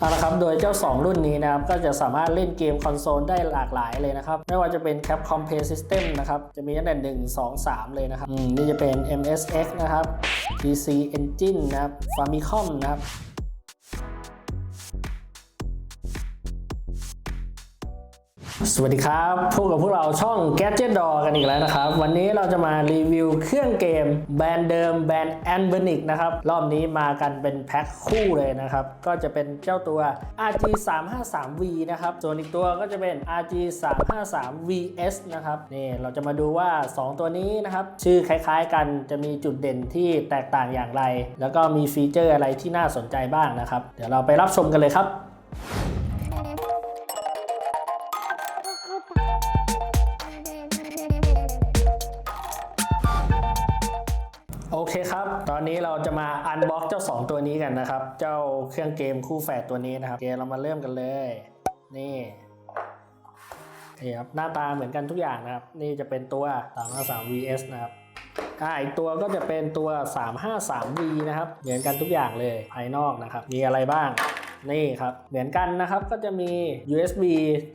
เอาละครับ โดยเจ้า 2 รุ่นนี้นะครับ ก็จะสามารถเล่นเกมคอนโซลได้หลากหลายเลยนะครับ ไม่ว่าจะเป็น Capcom Play System นะครับ จะมีตั้งแต่ 1 2 3 เลยนะครับอืมนี่จะเป็น MSX นะครับ PC Engine นะครับ Famicom นะครับ สวัสดีครับพบกับพวกเราช่อง Gadget Door กันอีกแล้วนะครับ วันนี้เราจะมารีวิวเครื่องเกมแบรนด์เดิมแบรนด์ a n b e r n i c นะครับ รอบนี้มากันเป็นแพ็คคู่เลยนะครับ ก็จะเป็นเจ้าตัว RG 3 5 3 V นะครับ ส่วนอีกตัวก็จะเป็น RG 3 5 3 VS นะครับนี่เราจะมาดูว่า 2 ตัวนี้นะครับ ชื่อคล้ายๆกันจะมีจุดเด่นที่แตกต่างอย่างไร แล้วก็มีฟีเจอร์อะไรที่น่าสนใจบ้างนะครับ เดี๋ยวเราไปรับชมกันเลยครับ อนนี้เราจะมาอันบ็อกเจ้า 2 ตัวนี้กันนะครับ เจ้าเครื่องเกมคู่แฝดตัวนี้นะครับโอเคเรามาเริ่มกันเลย นี่นี่ครับหน้าตาเหมือนกันทุกอย่างนะครับ นี่จะเป็นตัว 353 VS นะครับอ่าอีกตัวก็จะเป็นตัว 353V นะครับ เหมือนกันทุกอย่างเลยภายนอกนะครับ มีอะไรบ้าง นี่ครับ เหมือนกันนะครับก็จะมี USB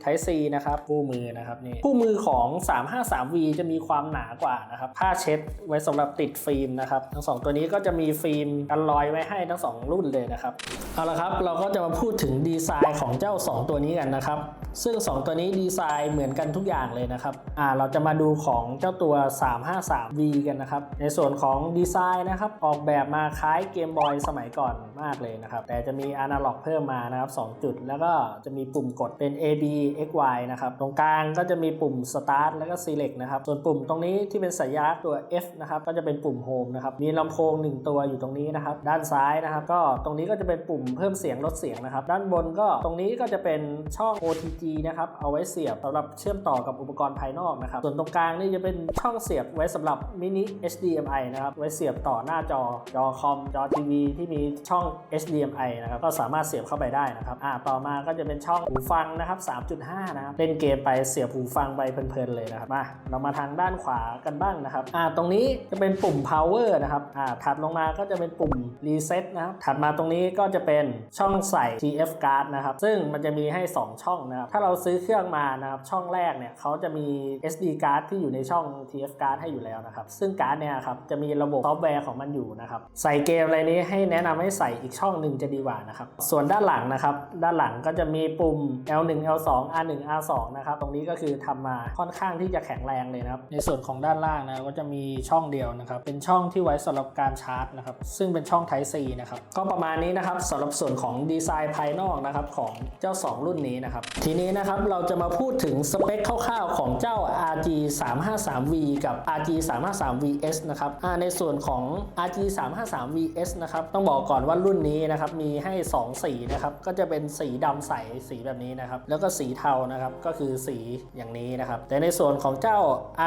Type C นะครับคู่มือนะครับนี่คู่มือของ 353V จะมีความหนากว่านะครับผ้าเช็ดไว้สำหรับติดฟิล์มนะครับทั้งสองตัวนี้ก็จะมีฟิล์มกันรอยไว้ให้ทั้งสองรุ่นเลยนะครับเอาละครับเราก็จะมาพูดถึงดีไซน์ของเจ้า 2 ตัวนี้กันนะครับซึ่ง 2 ตัวนี้ดีไซน์เหมือนกันทุกอย่างเลยนะครับอ่าเราจะมาดูของเจ้าตัว 353V กันนะครับในส่วนของดีไซน์นะครับออกแบบมาคล้ายเกมบอยสมัยก่อนมากเลยนะครับแต่จะมีอนาล็อกเพิ่มมานะครับ 2 จุด แล้วก็จะมีปุ่มกดเป็น A B X Y นะครับ ตรงกลางก็จะมีปุ่ม Start แล้วก็ Select นะครับ ส่วนปุ่มตรงนี้ที่เป็นสัญลักษณ์ตัว F นะครับ ก็จะเป็นปุ่ม Home นะครับ มีลำโพง 1 ตัวอยู่ตรงนี้นะครับ ด้านซ้ายนะครับ ก็ตรงนี้ก็จะเป็นปุ่มเพิ่มเสียงลดเสียงนะครับ ด้านบนก็ตรงนี้ก็จะเป็นช่อง OTG นะครับ เอาไว้เสียบสำหรับเชื่อมต่อกับอุปกรณ์ภายนอกนะครับ ส่วนตรงกลางนี่จะเป็นช่องเสียบไว้สำหรับมินิ HDMI นะครับ ไว้เสียบต่อหน้าจอ จอคอม จอทีวีที่มีช่อง HDMI นะครับ ก็สามารถเสียบเข้าไปได้นะครับอ่าต่อมาก็จะเป็นช่องหูฟังนะครับ 3.5 นะครับ เล่นเกมไปเสียบหูฟังไปเพลินๆเลยนะครับมาเรามาทางด้านขวากันบ้างนะครับอ่าตรงนี้จะเป็นปุ่ม power นะครับอ่าถัดลงมาก็จะเป็นปุ่ม reset นะครับถัดมาตรงนี้ก็จะเป็นช่องใส่ TF card นะครับ ซึ่งมันจะมีให้ 2 ช่องนะครับ ถ้าเราซื้อเครื่องมานะครับ ช่องแรกเนี่ยเขาจะมี SD card ที่อยู่ในช่อง TF card ให้อยู่แล้วนะครับ ซึ่งการ์ดเนี่ยครับจะมีระบบซอฟต์แวร์ของมันอยู่นะครับ ใส่เกมอะไรนี้ให้แนะนำให้ใส่อีกช่องหนึ่งจะดีกว่านะครับ ส่วนด้านหลังนะครับ ด้านหลังก็จะมีปุ่ม L1 L2 R1 R2 นะครับ ตรงนี้ก็คือทำมาค่อนข้างที่จะแข็งแรงเลยนะครับ ในส่วนของด้านล่างนะก็จะมีช่องเดียวนะครับ เป็นช่องที่ไว้สำหรับการชาร์จนะครับ ซึ่งเป็นช่อง Type C นะครับ ก็ประมาณนี้นะครับสำหรับส่วนของดีไซน์ภายนอกนะครับของเจ้า 2 รุ่นนี้นะครับ ทีนี้นะครับเราจะมาพูดถึงสเปคคร่าวๆของเจ้า RG 353V กับ RG 353VS นะครับในส่วนของ RG 353VS นะครับ ต้องบอกก่อนว่ารุ่นนี้นะครับ มีให้ 2 สีนะครับก็จะเป็นสีดำใสสีแบบนี้นะครับ แล้วก็สีเทานะครับก็คือสีอย่างนี้นะครับ แต่ในส่วนของเจ้า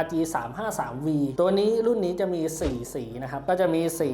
RG 353V ตัวนี้รุ่นนี้จะมี 4 สีนะครับ ก็จะมีสี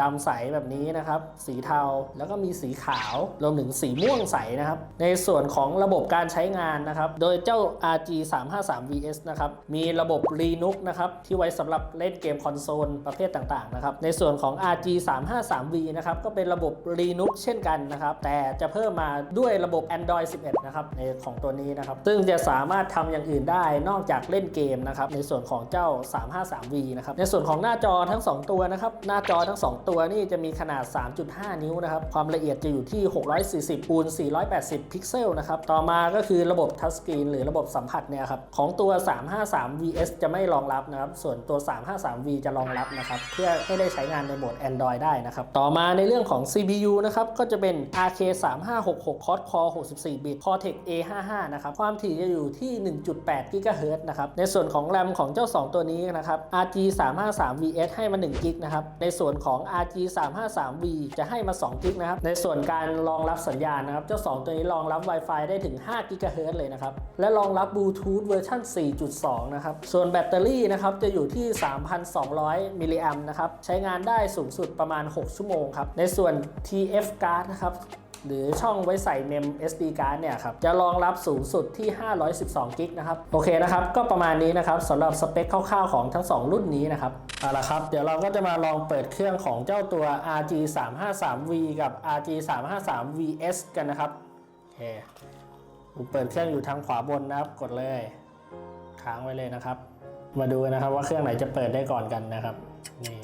ดำใสแบบนี้นะครับ สีเทาแล้วก็มีสีขาวรวมถึงสีม่วงใสนะครับ ในส่วนของระบบการใช้งานนะครับ โดยเจ้า RG 353VS นะครับมีระบบ Linux นะครับที่ไว้สำหรับเล่นเกมคอนโซลประเภทต่างๆนะครับในส่วนของ RG 353V นะครับก็เป็นระบบ Linux เช่นกันนะครับแแต่จะเพิ่มมาด้วยระบบ Android 11 นะครับในของตัวนี้นะครับ ซึ่งจะสามารถทำอย่างอื่นได้นอกจากเล่นเกมนะครับ ในส่วนของเจ้า 353V นะครับ ในส่วนของหน้าจอทั้ง 2 ตัวนะครับ หน้าจอทั้ง 2 ตัวนี่จะมีขนาด 3.5 นิ้วนะครับ ความละเอียดจะอยู่ที่ 640คูณ480 พิกเซลนะครับ ต่อมาก็คือระบบทัชสกรีนหรือระบบสัมผัสเนี่ยครับ ของตัว 353VS จะไม่รองรับนะครับ ส่วนตัว 353V จะรองรับนะครับ เพื่อให้ได้ใช้งานในโหมด Android ได้นะครับ ต่อมาในเรื่องของ CPU นะครับ ก็จะเป็น RK 3566 Quad Core 64 บิต Cortex A55 นะครับ ความถี่จะอยู่ที่ 1.8 GHz นะครับ ในส่วนของ RAM ของเจ้า 2 ตัวนี้นะครับ RG 353VS ให้มา1 g นะครับ ในส่วนของ RG 353V จะให้มา2 g นะครับ ในส่วนการรองรับสัญญาณนะครับ เจ้า 2 ตัวนี้รองรับ Wi-Fi ได้ถึง 5 GHz เลยนะครับ และรองรับบลูทูธเวอร์ชัน4.2 นะครับ ส่วนแบตเตอรี่นะครับจะอยู่ที่ 3,200 มิลลิแอมป์นะครับ ใช้งานได้สูงสุดประมาณ 6 ชั่วโมงครับ ในส่วน TF card นะครับ หรือช่องไว้ใส่เมม SD card เนี่ยครับจะรองรับสูงสุดที่ 512 กิกนะครับโอเคนะครับก็ประมาณนี้นะครับสำหรับสเปคคร่าวๆของทั้ง 2 รุ่นนี้นะครับเอาละครับ เดี๋ยวเราก็จะมาลองเปิดเครื่องของเจ้าตัว RG 353V กับ RG 353VS กันนะครับโอเคผมเปิดเครื่องอยู่ทางขวาบนนะครับกดเลยค้างไว้เลยนะครับ มาดูนะครับว่าเครื่องไหนจะเปิดได้ก่อนกันนะครับนี่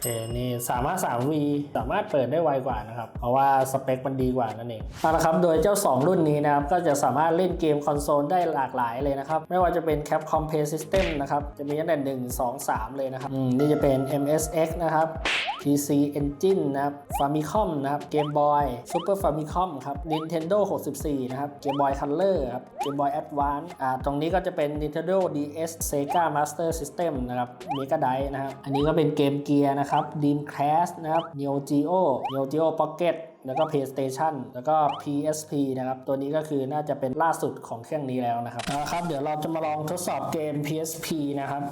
เคนี่สามารถ 3V สามารถเปิดได้ไวกว่านะครับ เพราะว่าสเปคมันดีกว่านั่นเองเอาละครับ โดยเจ้า 2 รุ่นนี้นะครับ ก็จะสามารถเล่นเกมคอนโซลได้หลากหลายเลยนะครับ ไม่ว่าจะเป็น Capcom Play System นะครับ จะมีตั้งแต่1 2 3 เลยนะครับ อืม นี่จะเป็น MSX นะครับ PC Engine นะครับ Famicom นะครับ Game Boy Super Famicom ครับ Nintendo 64 นะครับ Game Boy Color ครับ Game Boy Advance อ่าตรงนี้ก็จะเป็น Nintendo DS Sega Master System นะครับ Mega Drive นะครับ อันนี้ก็เป็นเกมเกียร์นะครับ Dreamcast นะครับ Neo Geo Neo Geo Pocket แล้วก็ PlayStation แล้วก็ PSP นะครับ ตัวนี้ก็คือน่าจะเป็นล่าสุดของเครื่องนี้แล้วนะครับเอาละครับ เดี๋ยวเราจะมาลองทดสอบเกม PSP นะครับ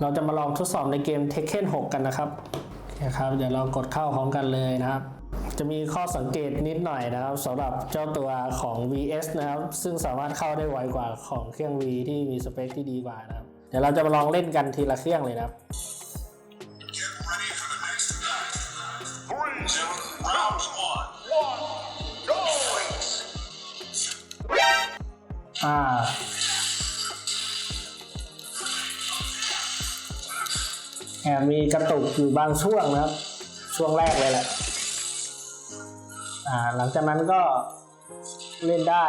เราจะมาลองทดสอบในเกม Tekken 6 กันนะครับ นะครับเดี๋ยวเรากดเข้าพร้อมกันเลยนะครับ จะมีข้อสังเกตนิดหน่อยนะครับสำหรับเจ้าตัวของ VS นะครับ ซึ่งสามารถเข้าได้ไวกว่าของเครื่อง V ที่มีสเปคที่ดีกว่านะครับ เดี๋ยวเราจะมาลองเล่นกันทีละเครื่องเลยนะครับ Three, round one, one, อ่า แอบมีกระตุกอยู่บางช่วงนะครับ ช่วงแรกเลยแหละอ่าหลังจากนั้นก็เล่นได้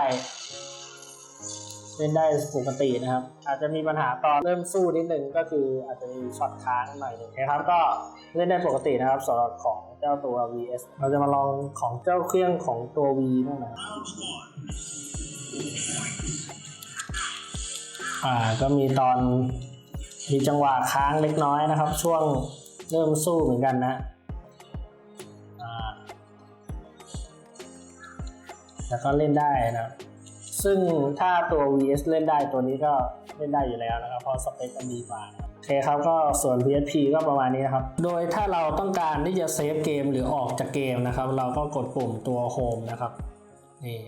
เล่นได้ปกตินะครับ อาจจะมีปัญหาตอนเริ่มสู้นิดนึงก็คืออาจจะมีช็อตค้างหน่อยนึงนะครับก็เล่นได้ปกตินะครับสำหรับของเจ้าตัว VS เราจะมาลองของเจ้าเครื่องของตัว V บ้างนะอ่าก็มีตอน มีจังหวะค้างเล็กน้อยนะครับ ช่วงเริ่มสู้เหมือนกันนะแล้วก็เล่นได้นะครับ ซึ่งถ้าตัว VS เล่นได้ตัวนี้ก็เล่นได้อยู่แล้วนะครับเพราะสเปคมันดีกว่าโอเคครับก็ส่วน PSP ก็ประมาณนี้นะครับ โดยถ้าเราต้องการที่จะเซฟเกมหรือออกจากเกมนะครับ เราก็กดปุ่มตัว Home นะครับนี่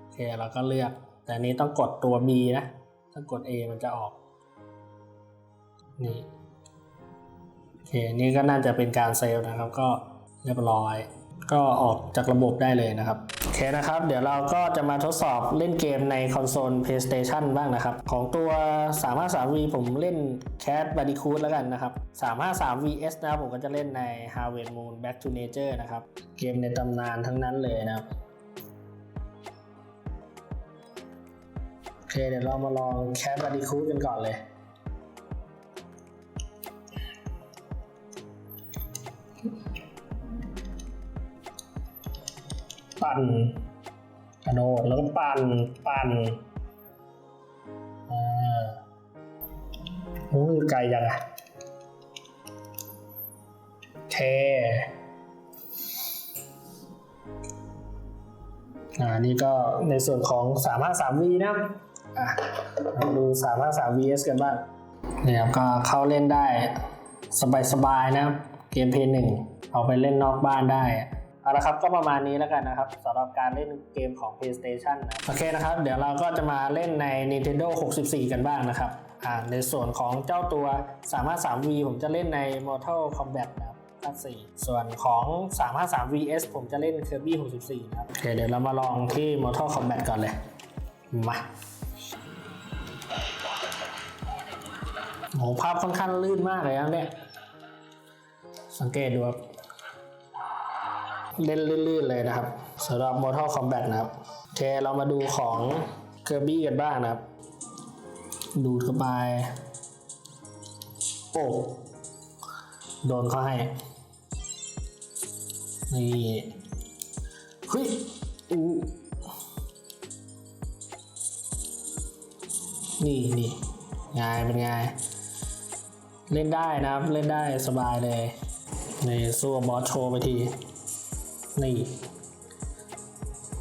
โอเคเราก็เลือก แต่นนี้ต้องกดตัว B นะ ถ้ากด A มันจะออก นี่โอเคนี่ก็น่าจะเป็นการเซฟนะครับ ก็เรียบร้อย ก็ออกจากระบบได้เลยนะครับโอเคนะครับ เดี๋ยวเราก็จะมาทดสอบเล่นเกมในคอนโซล PlayStation บ้างนะครับ ของตัว 353V ผมเล่น Cat Bandicoot แล้วกันนะครับ 353VS นะครับผมก็จะเล่นใน Harvest Moon Back to Nature นะครับ เกมในตำนานทั้งนั้นเลยนะครับโอเคเดี๋ยวเรามาลอง Cat Bandicoot กันก่อนเลย ปั่นกระโดดแล้วก็ปั่นปั่นอ่าโอ้ยไกลจังอะเคอ่านี่ก็ในส่วนของ 353V นะครับอะมาดู 353VS กันบ้างเนี่ยครับก็เข้าเล่นได้สบายๆนะครับเกมเพย์หนึ่งเอาไปเล่นนอกบ้านได้ เอาละครับก็ประมาณนี้แล้วกันนะครับสำหรับการเล่นเกมของ PlayStation นะโอเคนะครับ เดี๋ยวเราก็จะมาเล่นใน Nintendo 64 กันบ้างนะครับอ่าในส่วนของเจ้าตัว3 5 3 V ผมจะเล่นใน Mortal Kombat นะครับภาค4ส่วนของ 3 5 3 VS ผมจะเล่น Kirby 64 นะครับโอเคเดี๋ยวเรามาลองที่ Mortal Kombat ก่อนเลย มาโหภาพค่อนข้างลื่นมากเลยนะเนี่ย สังเกตดูครับ เล่นลื่นๆเลยนะครับสำหรับ Mortal Kombat นะครับโอเคเรามาดูของ Kirby กันบ้างนะครับ ดูดเข้าไปโอ้โดนเขาให้ นี่เฮ้ยอู้นี่นี่ไงเป็นไงเล่นได้นะครับ เล่นได้สบายเลยในี่สู้บอสโชว์ไปที นี่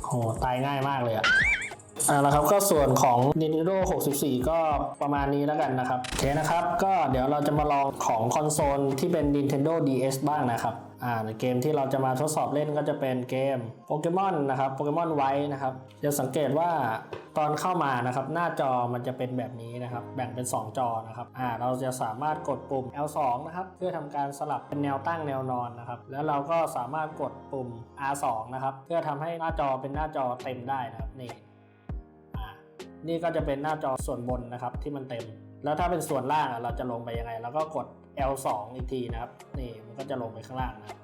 โหตายง่ายมากเลยอะอ่าแล้วครับก็ส่วนของ Nintendo 64 ก็ประมาณนี้แล้วกันนะครับโอเคนะครับ ก็เดี๋ยวเราจะมาลองของคอนโซลที่เป็น Nintendo DS บ้างนะครับ อ่าในเกมที่เราจะมาทดสอบเล่นก็จะเป็นเกมโปเกมอนนะครับโปเกมอนไว้นะครับจะสังเกตว่าตอนเข้ามานะครับหน้าจอมันจะเป็นแบบนี้นะครับ แบ่งเป็น 2 จอนะครับอ่าเราจะสามารถกดปุ่ม L2 นะครับเพื่อทำการสลับเป็นแนวตั้งแนวนอนนะครับแล้วเราก็สามารถกดปุ่ม R2 นะครับเพื่อทำให้หน้าจอเป็นหน้าจอเต็มได้นะครับนี่อ่านี่ก็จะเป็นหน้าจอส่วนบนนะครับที่มันเต็ม แล้วถ้าเป็นส่วนล่างเราจะลงไปยังไงเราก็กด L2 อีกทีนะครับ นี่มันก็จะลงไปข้างล่างนะครับ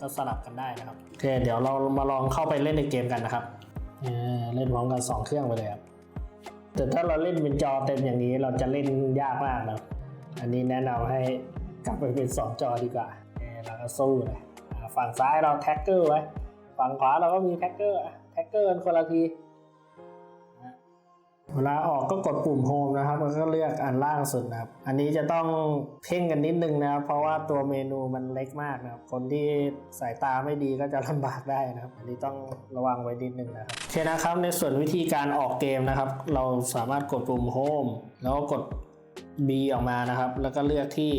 ก็สลับกันได้นะครับ โอเค เดี๋ยวเรามาลองเข้าไปเล่นในเกมกันนะครับเเล่นพร้อมกัน 2 เครื่องไปเลยครับ แต่ถ้าเราเล่นเป็นจอเต็มอย่างนี้เราจะเล่นยากมากนะอันนี้แนะนำให้กลับไปเป็น 2 จอดีกว่าเราก็สู้เลยฝั่งซ้ายเราแท็กเกอร์ไว้ ฝั่งขวาเราก็มีแท็กเกอร์แท็กเกอร์กันคนละที เวลาออกก็กดปุ่มโฮมนะครับแล้วก็เลือกอันล่างสุดนะครับ อันนี้จะต้องเพ่งกันนิดนึงนะครับ เพราะว่าตัวเมนูมันเล็กมากนะครับ คนที่สายตาไม่ดีก็จะลำบากได้นะครับ อันนี้ต้องระวังไว้นิดนึงนะครับโอเคนะครับ ในส่วนวิธีการออกเกมนะครับ เราสามารถกดปุ่มโฮมแล้วก็กด B ออกมานะครับ แล้วก็เลือกที่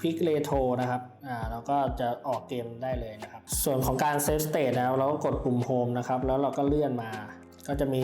Quick Retro นะครับ อ่าแล้วก็จะออกเกมได้เลยนะครับ ส่วนของการ Save State นะเราก็กดปุ่ม Home นะครับ แล้วเราก็เลื่อนมา ก็จะมี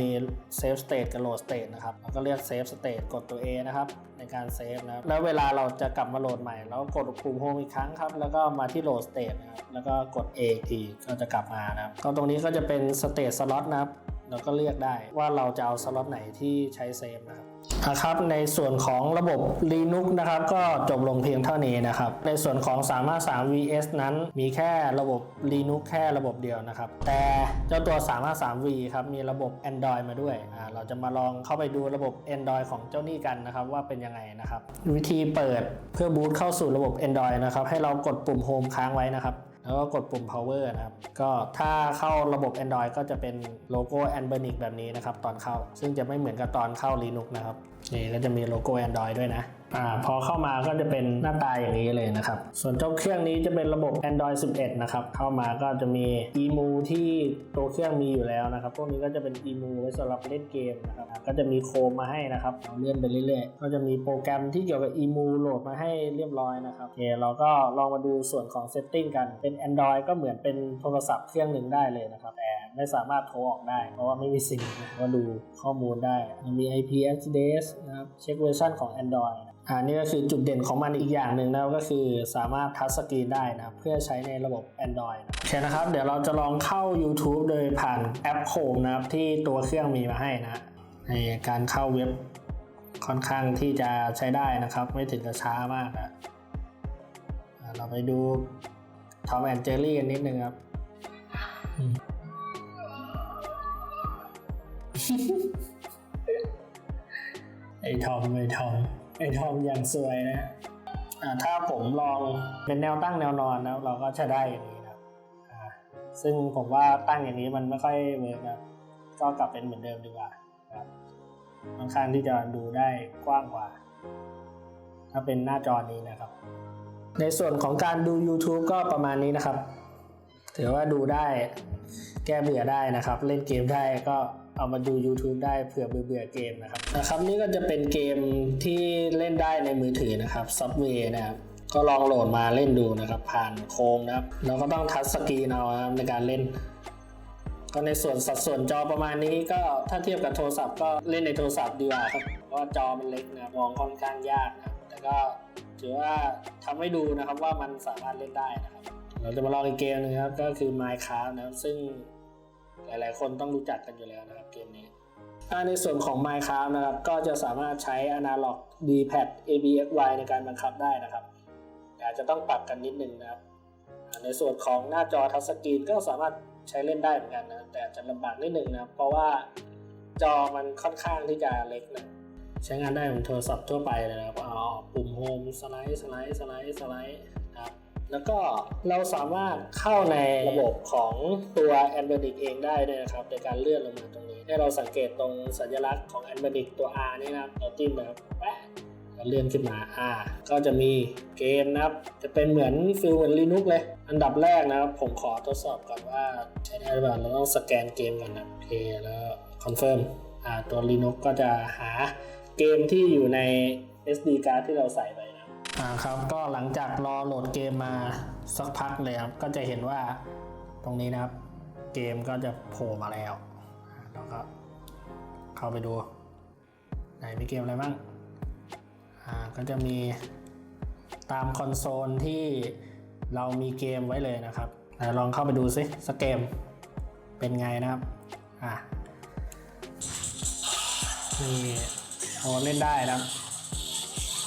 Save State กับ Load State นะครับเราก็เลือก Save State กดตัว A นะครับ ในการเซฟนะครับแล้วเวลาเราจะกลับมาโหลดใหม่เราก็กดปุ่ม Home อีกครั้งครับ แล้วก็มาที่ Load State นะครับแล้วก็กด A อีกทีก็จะกลับมานะครับก็ตรงนี้ก็จะเป็น State Slot นะครับ เราก็เลือกได้ว่าเราจะเอาสล็อตไหนที่ใช้เซฟนะครับ นะครับในส่วนของระบบ Linux นะครับก็จบลงเพียงเท่านี้นะครับ ในส่วนของ 353 VS นั้นมีแค่ระบบ Linux แค่ระบบเดียวนะครับ แต่เจ้าตัว 353V ครับมีระบบ Android มาด้วยอ่าเราจะมาลองเข้าไปดูระบบ Android ของเจ้านี่กันนะครับว่าเป็นยังไงนะครับ วิธีเปิดเพื่อบูตเข้าสู่ระบบ Android นะครับให้เรากดปุ่ม Home ค้างไว้นะครับ แล้วก็กดปุ่ม power นะครับ ก็ถ้าเข้าระบบ Android ก็จะเป็นโลโก้ a n b e r n i c แบบนี้นะครับ ตอนเข้า ซึ่งจะไม่เหมือนกับตอนเข้า Linux นะครับ นี่ก็จะมีโลโก้ Android ด้วยนะ อ่าพอเข้ามาก็จะเป็นหน้าตาอย่างนี้เลยนะครับ ส่วนเจ้าเครื่องนี้จะเป็นระบบ Android 11 นะครับ เข้ามาก็จะมี EMU ที่ตัวเครื่องมีอยู่แล้วนะครับ พวกนี้ก็จะเป็น EMU ไว้สำหรับเล่นเกมนะครับ ก็จะมีโคมมาให้นะครับเราเลื่อนไปเรื่อยๆ ก็จะมีโปรแกรมที่เกี่ยวกับ EMU โหลดมาให้เรียบร้อยนะครับโอเคเราก็ลองมาดูส่วนของ Setting กัน เป็น Android ก็เหมือนเป็นโทรศัพท์เครื่องหนึ่งได้เลยนะครับแต่ไม่สามารถโทรออกได้ เพราะว่าไม่มีซิมก็ดูข้อมูลได้ มี IP address นะครับ เช็คเวอร์ชันของ Android อ่านี่ก็คือจุดเด่นของมันอีกอย่างหนึ่งนะก็คือสามารถทัชสกรีนได้นะเพื่อใช้ในระบบ Android นะโอเคนะครับ เดี๋ยวเราจะลองเข้า YouTube โดยผ่านแอป Chrome นะครับที่ตัวเครื่องมีมาให้นะในการเข้าเว็บค่อนข้างที่จะใช้ได้นะครับ ไม่ถึงกับช้ามากนะเราไปดูทอมแอนเจอรี่กันนิดนึงครับไอทอมไอทอม ไอทอมอย่างสวยนะอ่าถ้าผมลองเป็นแนวตั้งแนวนอนนะเราก็จะได้อย่างนี้นะครับอ่าซึ่งผมว่าตั้งอย่างนี้มันไม่ค่อยเวิร์กนะก็กลับเป็นเหมือนเดิมดีกว่าครับค่อนข้างที่จะดูได้กว้างกว่า ถ้าเป็นหน้าจอนี้นะครับ ในส่วนของการดู YouTube ก็ประมาณนี้นะครับ ถือว่าดูได้แก้เบื่อได้นะครับ เล่นเกมได้ก็เอามาดู YouTube ได้เผื่อเบื่อๆเกมนะครับนะครับนี่ก็จะเป็นเกมที่เล่นได้ในมือถือนะครับ Subway นะครับก็ลองโหลดมาเล่นดูนะครับ ผ่านโคมนะครับเราก็ต้องทัชสกรีนเอาครับในการเล่น ก็ในส่วนสัดส่วนจอประมาณนี้ก็ถ้าเทียบกับโทรศัพท์ก็เล่นในโทรศัพท์ดีกว่าครับเพราะว่าจอมันเล็กนะมองค่อนข้างยากนะแต่ก็ถือว่าทำให้ดูนะครับว่ามันสามารถเล่นได้นะครับ เราจะมาลองอีกเกมหนึงครับ ก็คือ Minecraft นะครับซึ่งหลายๆ คนต้องรู้จักกันอยู่แล้วนะครับเกมนี้ในส่วนของ Minecraft นะครับ ก็จะสามารถใช้ Analog D-pad ABXY ในการบังคับได้นะครับอาจจะต้องปรับกันนิดนึงนะครับ ในส่วนของหน้าจอทัชสกรีนก็สามารถใช้เล่นได้เหมือนกันนะแต่อาจจะลำบากนิดนึงนะครับ เพราะว่าจอมันค่อนข้างที่จะเล็กนะใช้งานได้เหมือนโทรศัพท์ทั่วไปเลยนะครับเอาปุ่มโฮมสไลด์สไลด์สไลด์สไลด์ แล้วก็เราสามารถเข้าในระบบของตัว a n b e r n i c เองได้ด้วยนะครับ ในการเลื่อนลงมาตรงนี้ ให้เราสังเกตตรงสัญลักษณ์ของ a n b e r n i c ตัว R นี่นะครับเราจิ้มนะครับแปะแล้วเลื่อนขึ้นมาอ่าก็จะมีเกมนะครับ จะเป็นเหมือนฟิลเหมือน Linux เลย อันดับแรกนะครับ ผมขอทดสอบก่อนว่าใช้ได้หรือเปล่าเราต้องสแกนเกมก่อนนะโอเคแล้วคอนเฟิร์มตัว Linux ก็จะหาเกมที่อยู่ใน SD card ที่เราใส่ไป อ่าครับก็หลังจากรอโหลดเกมมาสักพักเลยครับก็จะเห็นว่าตรงนี้นะครับ เกมก็จะโผล่มาแล้วอ่าแล้วก็เข้าไปดูไหนมีเกมอะไรบ้างอ่าก็จะมีตามคอนโซลที่เรามีเกมไว้เลยนะครับลองเข้าไปดูซิสกเกมเป็นไงนะครับอะนี่โอเล่นได้นะ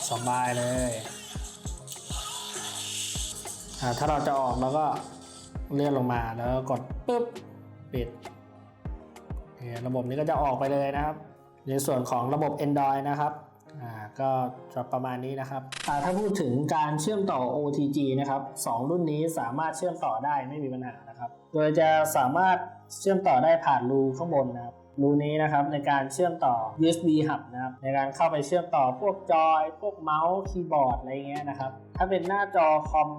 สบายเลย ถ้าเราจะออกเราก็เลื่อนลงมาแล้วกดปุ๊บปิดเนี่ยระบบนี้ก็จะออกไปเลยนะครับ ในส่วนของระบบ Android นะครับก็จะประมาณนี้นะครับถ้าพูดถึงการเชื่อมต่อ OTG นะครับสองรุ่นนี้สามารถเชื่อมต่อได้ไม่มีปัญหานะครับ โดยจะสามารถเชื่อมต่อได้ผ่านรูข้างบนนะครับรูนี้นะครับในการเชื่อมต่อ USB hub นะครับในการเข้าไปเชื่อมต่อพวกจอย พวกเมาส์คีย์บอร์ดอะไรเงี้ยนะครับ ถ้าเป็นหน้าจอคอม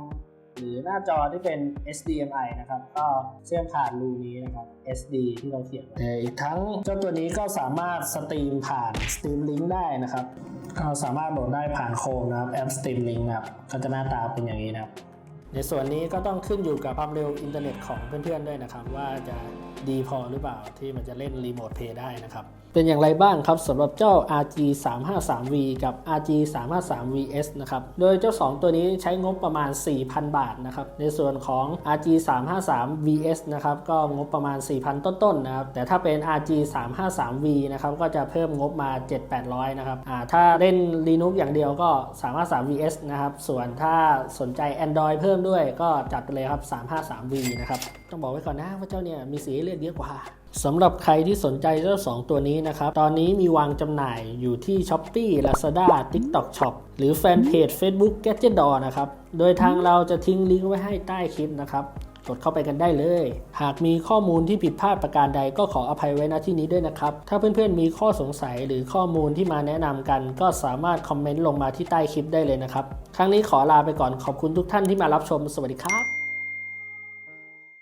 หรือหน้าจอที่เป็น HDMI นะครับ ก็เชื่อมผ่านรูนี้นะครับ SD ที่เราเขียนไว้แต่อีกทั้งเจ้าตัวนี้ก็สามารถสตรีมผ่าน Steam Link ได้นะครับ ก็สามารถโหลดได้ผ่านโคมนะครับแอป Steam Link นะครับก็จะหน้าตาเป็นอย่างนี้นะครับ ในส่วนนี้ก็ต้องขึ้นอยู่กับความเร็วอินเทอร์เน็ตของเพื่อนๆด้วยนะครับ ว่าจะดีพอหรือเปล่าที่มันจะเล่นรีโมทเพย์ได้นะครับ เป็นอย่างไรบ้างครับสำหรับเจ้า RG 3 5 3 V กับ RG 3 5 3 VS นะครับ โดยเจ้า 2 ตัวนี้ใช้งบประมาณ 4,000 บาทนะครับ ในส่วนของ RG 3 5 3 VS นะครับ ก็งบประมาณ 4,000 ต้นๆนะครับ แต่ถ้าเป็น RG 3 5 3 V นะครับ ก็จะเพิ่มงบมา 7-800 นะครับ อ่า ถ้าเล่น Linux อย่างเดียวก็ 353 VS นะครับ ส่วนถ้าสนใจ Android เพิ่มด้วยก็จัดไปเลยครับ 353V นะครับ ต้องบอกไว้ก่อนนะว่าเจ้าเนี่ยมีสีเลือกเยอะกว่าสำหรับใครที่สนใจเจ้า2ตัวนี้นะครับ ตอนนี้มีวางจำหน่ายอยู่ที่ Shopee Lazada TikTok Shop หรือแฟนเพจ Facebook Gadget Door นะครับ โดยทางเราจะทิ้งลิงก์ไว้ให้ใต้คลิปนะครับ กดเข้าไปกันได้เลย หากมีข้อมูลที่ผิดพลาดประการใดก็ขออภัยไว้ณที่นี้ด้วยนะครับ ถ้าเพื่อนๆมีข้อสงสัยหรือข้อมูลที่มาแนะนำกัน ก็สามารถคอมเมนต์ลงมาที่ใต้คลิปได้เลยนะครับ ครั้งนี้ขอลาไปก่อนขอบคุณทุกท่านที่มารับชม สวัสดีครับ